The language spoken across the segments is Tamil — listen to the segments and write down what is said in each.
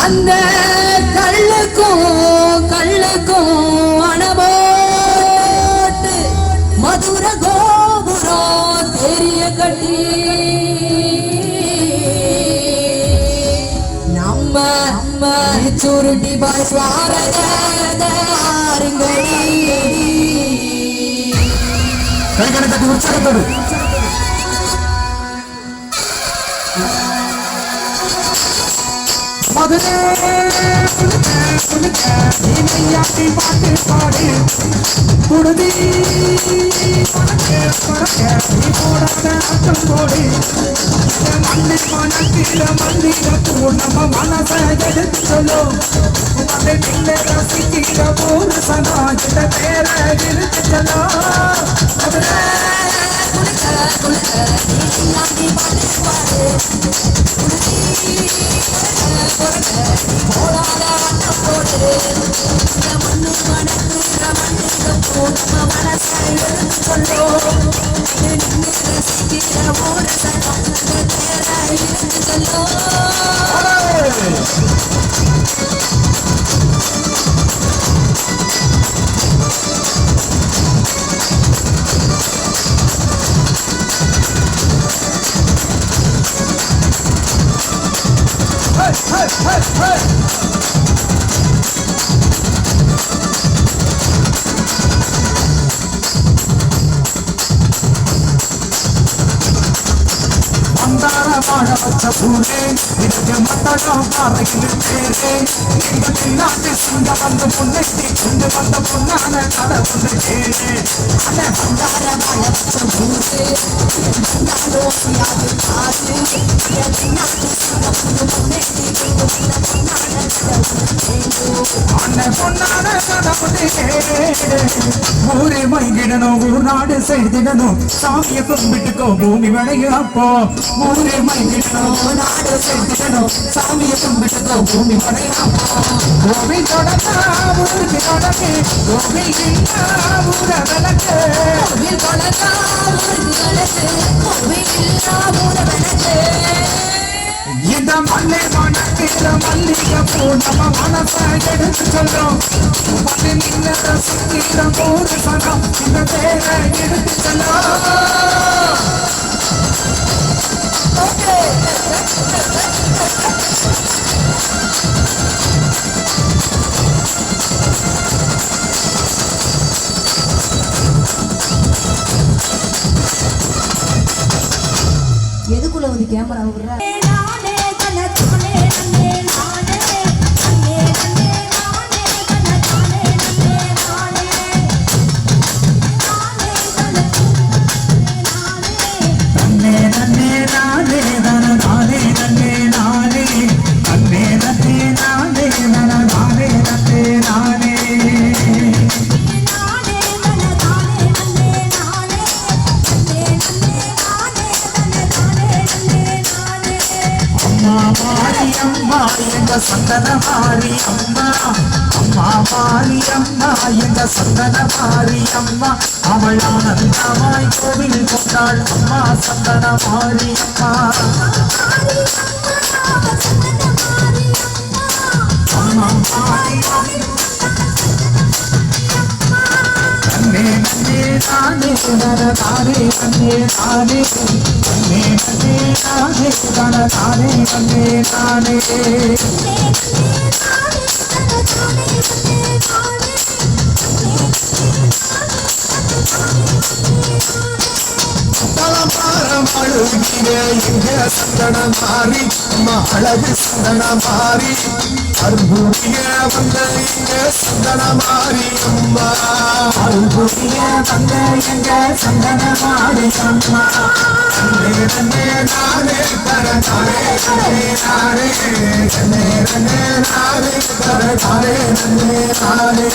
அந்த கள்ளுக்கும் கள்ளுக்கும் அணபோட்டு மதுர கோபுரம் தெரிய கட்டி. நம்ம நம்ம சுருட்டி பாய் பாஸ்வாரங்கடி கைகளை தட்டி உற்சாகத்தோடு மதுரை இணையாட்டி பாட்டு பாடு குடுதி பறக்க பறக்க நீ போடாத ஆட்டம் போடு இந்த மண்ணு மனத்தில மல்லிக நம்ம மனச எடுத்து ரசிக்கிற சனா இந்த இழுத்து மதுரை Thank you. வாழ வச்ச பூரே இதுக்கு மத்தடம் பாறையில் பேரே எங்கள் பின்னாட்டு சிங்க வந்து முன்னெட்டி கொண்டு வந்த பொன்னான கதை கொண்டு கேளே அந்த மந்தார வாழ வச்ச பூரே பாரு. ஊரே மைகிடணும் ஊர் நாடு செய்திடணும் சாமியை கும்பிட்டுக்கோ பூமி விளையாப்போ ஊரே மைகிடணும் நாடு செய்திடணும் சாமியை கும்பிட்டுக்கோ பூமி விளையாப்போ கோவி தொடக்கா ஊருக்கு தொடங்கி கோவி இல்லா ஊர விளக்கு இல்லா மண்ணை மணக்கிற மல்லிகை பூ நம்ம மனசை எடுத்து சொல்றோம் மண்ணை நின்று சுத்திர ஒரு சங்கம் இந்த பேரை எடுத்து சொல்லும் எதுக்குள்ள வந்து கேமரா விடுற? தன்னே அம்மா எங்க சந்தன மாரி அம்மா. அம்மா மாரி அம்மா எங்க சந்தன மாரி அம்மா. அவள் ஆனந்தமாய் கோவில் கொண்டாள் அம்மா சந்தன மாரி அம்மா. அம்மா மாரி அம்மா நன்னே நானே தன தானே நன்னே நானே தன்னே நன்னே நானே தன தானே நன்னே நானே தலபாரம் அழுகிற எங்க சந்தன மாறி அம்மா அழகு சந்தன மாறி அருள்புரிய வந்த எங்க சந்தன மாறி அம்மா அருள்புரிய வந்த எங்க சந்தன மாறி அம்மா தன்னே தன்னே நானே தர தானே தன்னே நானே தன்னே தன்னே நானே தர தானே தன்னே நானே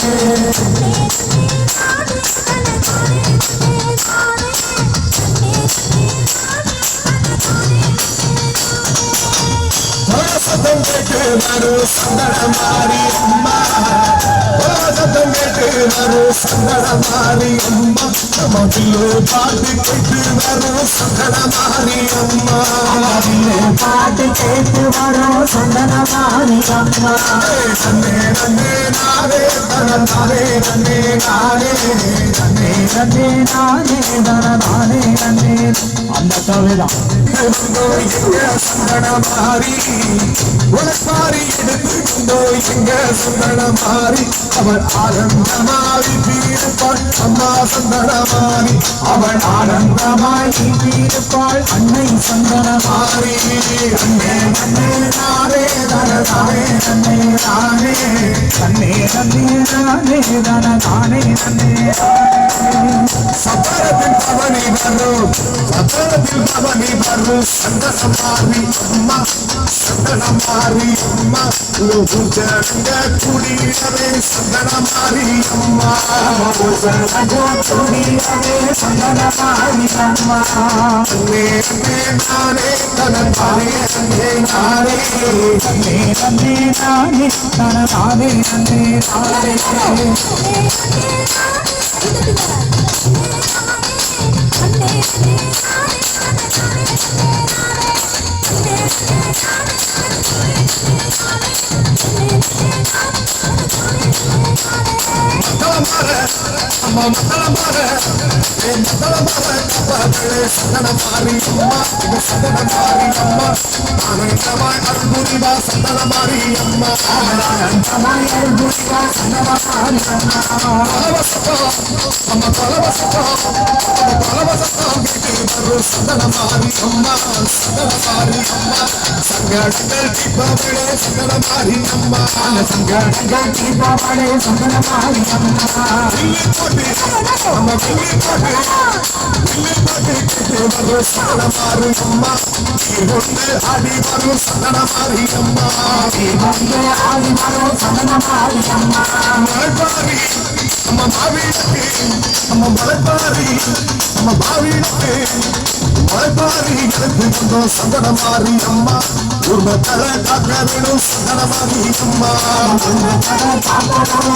சத்தம் சந்தன மாறி அம்மா கேட்டு வரும் சந்தன அம்மா நம்ம பில்லு பாட்டு கேட்டு வரும் சந்தன மாறி அம்மா பாட்டு கேட்டு வரும் சந்தன அம்மா நன்னே நன்னே நன்னே நன்னே அந்த எடுத்து கொண்டோ எங்க ஆனந்தமாரி தீர்ப்பாள் அம்மா சந்தன அவள் ஆனந்தமாய் இருப்பாள் அன்னை சந்தன அண்ணே அண்ணே நானே தன. நானே நானே நன்னே நானே தன. நானே நன்னே சபரத்தில் பவனி வரும். சபரத்தில் பவனி வரும் சந்தன மாறி அம்மா சந்தன மாறி அம்மா பூஜங்க குடியவே சந்தன மாறி அம்மா சந்தன மாறி அம்மா அண்ணே அண்ணே நானே தன நானே அண்ணே நானே நன்னே நன்னே நானே தன நானே நன்னே நானே அம்மா மத்தளமாற ஏ மத்தளமாற கப்பலே சந்தன மாறி அம்மா இது சந்தன மாறி அம்மா ஆனந்தமாய் அருள்புரிவா சந்தன மாறி அம்மா பலவசத்தம் அம்மா பலவசத்தம் அம்மா பலவசத்தம் கேட்டு வரும் சந்தன மாறி அம்மா சந்தன மாறி அம்மா சங்கடங்கள் தீபங்களே சந்தன மாறி அம்மா சங்கடங்கள் தீபாவளி சந்தன அம்மா வில்லி போட்டு அம்மா வில்லி போட்டு வில்லி போட்டு கேட்டு வரும் சந்தன அம்மா வரும் அம்மா ஆடி அம்மா நம்ம மலைப்பாரி நம்ம மாவீடுக்கு மலைப்பாரி எனக்கு வந்தோம் சந்தன மாறி அம்மா குடும்பத்தலை காக்க வேணும் சந்தன மாறி அம்மா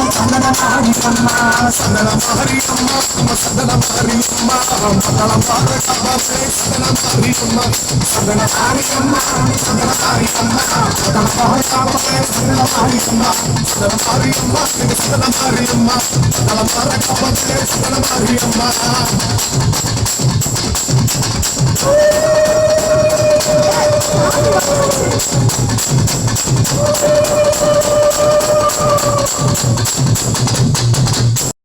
சந்தன மாறி அம்மா சந்தன மாறி அம்மா அம்மா சந்தன மாறி அம்மா மத்தளம் பாரு கப்பாசே சந்தன மாறி அம்மா சந்தன மாறி அம்மா சந்தன மாறி அம்மா பாரு சந்தன மாறி அம்மா சந்தன மாறி அம்மா சந்தன மாறி அம்மா பாரு சந்தன மாறி அம்மா